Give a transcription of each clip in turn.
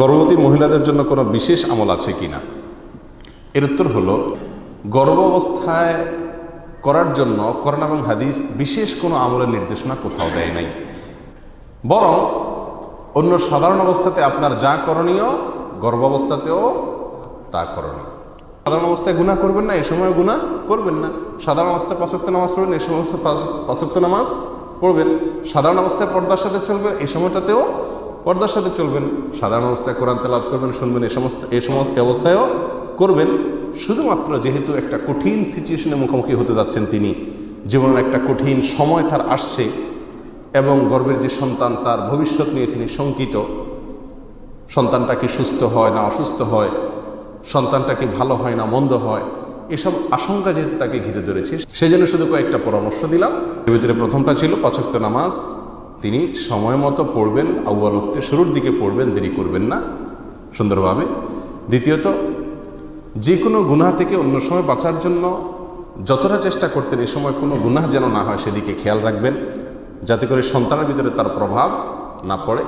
গর্ভবতী মহিলাদের জন্য কোনো বিশেষ আমল আছে কি না? এর উত্তর হলো গর্ভ অবস্থায় করার জন্য করোনা এবং হাদিস বিশেষ কোনো আমলের নির্দেশনা কোথাও দেয় নাই। বরং অন্য সাধারণ অবস্থাতে আপনার যা করণীয়, গর্ভাবস্থাতেও তা করণীয়। সাধারণ অবস্থায় গুণা করবেন না, এ সময় গুণা করবেন না। সাধারণ অবস্থায় পাঁচক্ত নামাজ পড়বেন এই সময় পাঁচক্ত নামাজ পড়বেন। সাধারণ অবস্থায় পর্দার সাথে চলবেন এই সময়টাতেও পর্দার সাথে চলবেন, সাধারণ অবস্থায় কোরআন তেলাওয়াত করবেন, শুনবেন, এই সমস্ত এই সমস্ত অবস্থায়ও করবেন। শুধুমাত্র যেহেতু একটা কঠিন সিচুয়েশনের মুখোমুখি হতে যাচ্ছেন তিনি, জীবনের একটা কঠিন সময় তার আসছে এবং গর্বের যে সন্তান তার ভবিষ্যৎ নিয়ে তিনি শঙ্কিত, সন্তানটা কি সুস্থ হয় না অসুস্থ হয়, সন্তানটা কি ভালো হয় না মন্দ হয়, এসব আশঙ্কা যেহেতু তাকে ঘিরে ধরেছে, সেজন্য শুধু কয়েকটা পরামর্শ দিলাম। এর ভিতরে প্রথমটা ছিল পাচক্ত নামাজ তিনি সময় মতো পড়বেন, আউয়াল উক্তে শুরুর দিকে পড়বেন, দেরি করবেন না, সুন্দরভাবে। দ্বিতীয়ত যে কোনো গুনাহ থেকে অন্য সময় বাঁচার জন্য যতটা চেষ্টা করতেন, এ সময় কোনো গুনাহ যেন না হয়, সেদিকে খেয়াল রাখবেন, যাতে করে সন্তানের ভিতরে তার প্রভাব না পড়ে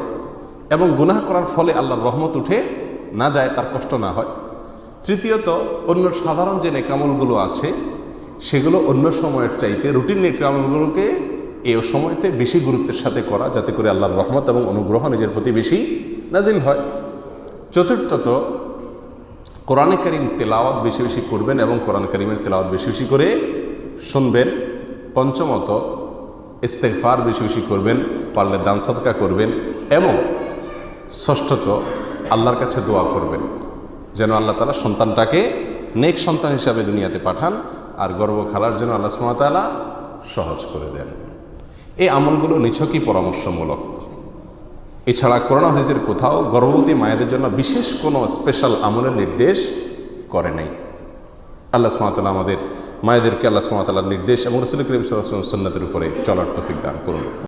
এবং গুনাহ করার ফলে আল্লাহর রহমত উঠে না যায়, তার কষ্ট না হয়। তৃতীয়ত, অন্য সাধারণ যে নেকামলগুলো আছে, সেগুলো অন্য সময়ের চাইতে রুটিন নেকামলগুলোকে এই সময়তে বেশি গুরুত্বের সাথে করা, যাতে করে আল্লাহর রহমত এবং অনুগ্রহ নিজের প্রতি বেশি নাজিল হয়। চতুর্থত, কোরআনে করিম তেলাওয়াত বেশি বেশি করবেন এবং কোরআন করিমের তেলাওয়াত বেশি বেশি করে শুনবেন। পঞ্চমত ইস্তেকফার বেশি বেশি করবেন, পারলে দান সদকা করবেন এবং ষষ্ঠত, আল্লাহর কাছে দোয়া করবেন, যেন আল্লাহ তালা সন্তানটাকে নেক সন্তান হিসাবে দুনিয়াতে পাঠান আর গর্ব খালার জন্য আল্লাহ সুমতালা সহজ করে দেন। এই আমলগুলো নিছকই পরামর্শমূলক। এছাড়া করোনা হাদিসের কোথাও গর্ভবতী মায়েদের জন্য বিশেষ কোনো স্পেশাল আমলের নির্দেশ করে নাই। আল্লাহ সুমাতাল্লাহ আমাদের, মায়েদেরকে আল্লাহ সুমাতাল্লাহ নির্দেশ এবং রসুল করিম সাল্লাহ সন্ন্যতের উপরে চলার তফিক দান করুন।